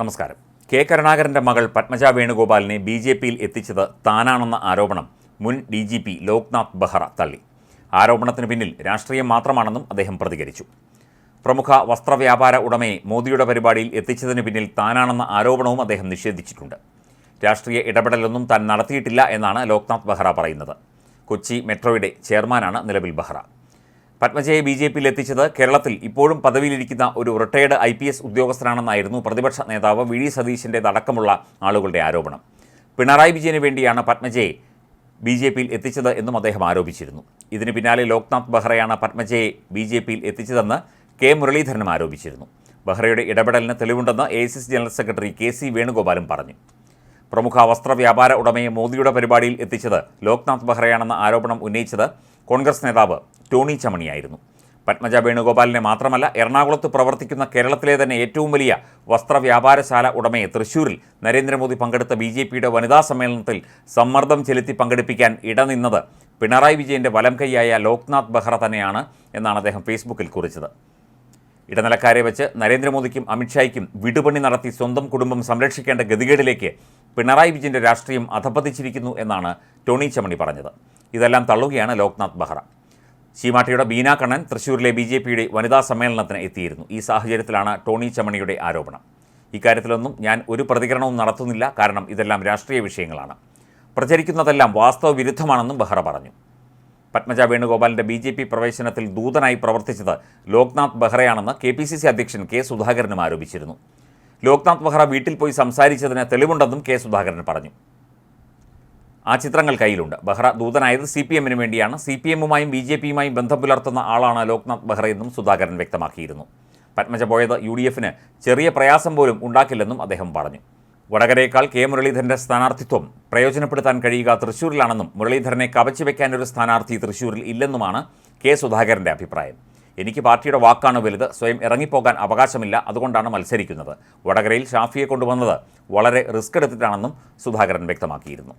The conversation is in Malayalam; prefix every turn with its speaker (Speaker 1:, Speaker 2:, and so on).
Speaker 1: നമസ്കാരം. കെ കരുണാകരന്റെ മകൾ പത്മജ വേണുഗോപാലിനെ ബി ജെ പിയിൽ എത്തിച്ചത് താനാണെന്ന ആരോപണം മുൻ D G P Loknath Behera തള്ളി. ആരോപണത്തിന് പിന്നിൽ രാഷ്ട്രീയം മാത്രമാണെന്നും അദ്ദേഹം പ്രതികരിച്ചു. പ്രമുഖ വസ്ത്രവ്യാപാര ഉടമയെ മോദിയുടെ പരിപാടിയിൽ എത്തിച്ചതിന് പിന്നിൽ താനാണെന്ന ആരോപണവും അദ്ദേഹം നിഷേധിച്ചിട്ടുണ്ട്. രാഷ്ട്രീയ ഇടപെടലൊന്നും താൻ നടത്തിയിട്ടില്ല എന്നാണ് ലോക്നാഥ് ബെഹ്റ പറയുന്നത്. കൊച്ചി മെട്രോയുടെ ചെയർമാനാണ് നിലവിൽ ബെഹ്റ. പത്മജയെ ബി ജെ പിയിൽ എത്തിച്ചത് കേരളത്തിൽ ഇപ്പോഴും പദവിയിലിരിക്കുന്ന ഒരു റിട്ടയർഡ് ഐ പി എസ് ഉദ്യോഗസ്ഥനാണെന്നായിരുന്നു പ്രതിപക്ഷ നേതാവ് വി ഡി സതീശിന്റെതടക്കമുള്ള ആളുകളുടെ ആരോപണം. പിണറായി വിജയന് വേണ്ടിയാണ് പത്മജയെ ബി ജെ പിയിൽ എത്തിച്ചത് എന്നും അദ്ദേഹം ആരോപിച്ചിരുന്നു. ഇതിന് പിന്നാലെ ലോക്നാഥ് ബെഹ്റയാണ് പത്മജയെ ബി ജെ പിയിൽ എത്തിച്ചതെന്ന് കെ മുരളീധരനും ആരോപിച്ചിരുന്നു. ബെഹ്റയുടെ ഇടപെടലിന് തെളിവുണ്ടെന്ന് A general secretary K C വേണുഗോപാലും പറഞ്ഞു. പ്രമുഖ വസ്ത്ര വ്യാപാര ഉടമയെ മോദിയുടെ പരിപാടിയിൽ എത്തിച്ചത് ലോക്നാഥ് ബെഹ്റയാണെന്ന ആരോപണം ഉന്നയിച്ചത് കോൺഗ്രസ് നേതാവ് ടോണി ചമണിയായിരുന്നു. പത്മജ വേണുഗോപാലിനെ മാത്രമല്ല എറണാകുളത്ത് പ്രവർത്തിക്കുന്ന കേരളത്തിലെ തന്നെ ഏറ്റവും വലിയ വസ്ത്രവ്യാപാരശാല ഉടമയെ തൃശൂരിൽ നരേന്ദ്രമോദി പങ്കെടുത്ത ബി ജെ പിയുടെ വനിതാ സമ്മേളനത്തിൽ സമ്മർദ്ദം ചെലുത്തി പങ്കെടുപ്പിക്കാൻ ഇടനിന്നത് പിണറായി വിജയന്റെ വലം കൈയായ ലോക്നാഥ് ബെഹ്റ തന്നെയാണ് എന്നാണ് അദ്ദേഹം ഫേസ്ബുക്കിൽ കുറിച്ചത്. ഇടനിലക്കാരെ വെച്ച് നരേന്ദ്രമോദിക്കും അമിത്ഷായ്ക്കും വിടുപണി നടത്തി സ്വന്തം കുടുംബം സംരക്ഷിക്കേണ്ട ഗതികേടിലേക്ക് പിണറായി വിജയന്റെ രാഷ്ട്രീയം അധപ്പതിച്ചിരിക്കുന്നു എന്നാണ് ടോണി ചമണി പറഞ്ഞത്. ഇതെല്ലാം തള്ളുകയാണ് ലോക്നാഥ് ബെഹ്റ. ചീമാട്ടിയുടെ ബീന കണ്ണൻ തൃശൂരിലെ ബി ജെ പിയുടെ വനിതാ സമ്മേളനത്തിന് എത്തിയിരുന്നു. ഈ സാഹചര്യത്തിലാണ് ടോണി ചമണിയുടെ ആരോപണം. ഇക്കാര്യത്തിലൊന്നും ഞാൻ ഒരു പ്രതികരണവും നടത്തുന്നില്ല. കാരണം ഇതെല്ലാം രാഷ്ട്രീയ വിഷയങ്ങളാണ്. പ്രചരിക്കുന്നതെല്ലാം വാസ്തവ വിരുദ്ധമാണെന്നും ബെഹ്റ പറഞ്ഞു. പത്മജ വേണുഗോപാലിന്റെ ബി ജെ പി പ്രവേശനത്തിൽ ദൂതനായി പ്രവർത്തിച്ചത് ലോക്നാഥ് ബെഹ്റയാണെന്ന് കെ പി സി സി അധ്യക്ഷൻ കെ സുധാകരനും ആരോപിച്ചിരുന്നു. ലോക്നാഥ് ബെഹ്റ വീട്ടിൽ പോയി സംസാരിച്ചതിന് തെളിവുണ്ടെന്നും കെ സുധാകരൻ പറഞ്ഞു. ആ ചിത്രങ്ങൾ കയ്യിലുണ്ട്. ബെഹ്റ ദൂതനായത് സി പി എമ്മിന് വേണ്ടിയാണ്. സി പി എമ്മുമായും ബി ജെ പിയുമായും ബന്ധം പുലർത്തുന്ന ആളാണ് ലോക്നാഥ് ബെഹ്റയെന്നും സുധാകരൻ വ്യക്തമാക്കിയിരുന്നു. പത്മജ പോയത് യു ഡി എഫിന് ചെറിയ പ്രയാസം പോലും ഉണ്ടാക്കില്ലെന്നും അദ്ദേഹം പറഞ്ഞു. വടകരയേക്കാൾ കെ മുരളീധരന്റെ സ്ഥാനാർത്ഥിത്വം പ്രയോജനപ്പെടുത്താൻ കഴിയുക തൃശ്ശൂരിലാണെന്നും മുരളീധരനെ കവച്ചുവെക്കാൻ ഒരു സ്ഥാനാർത്ഥി തൃശ്ശൂരിൽ ഇല്ലെന്നുമാണ് കെ സുധാകരന്റെ അഭിപ്രായം. എനിക്ക് പാർട്ടിയുടെ വാക്കാണ് വലുത് സ്വയം ഇറങ്ങിപ്പോകാൻ അവകാശമില്ല അതുകൊണ്ടാണ് മത്സരിക്കുന്നത്. വടകരയിൽ ഷാഫിയെ കൊണ്ടുവന്നത് വളരെ റിസ്ക് എടുത്തിട്ടാണെന്നും സുധാകരൻ വ്യക്തമാക്കിയിരുന്നു.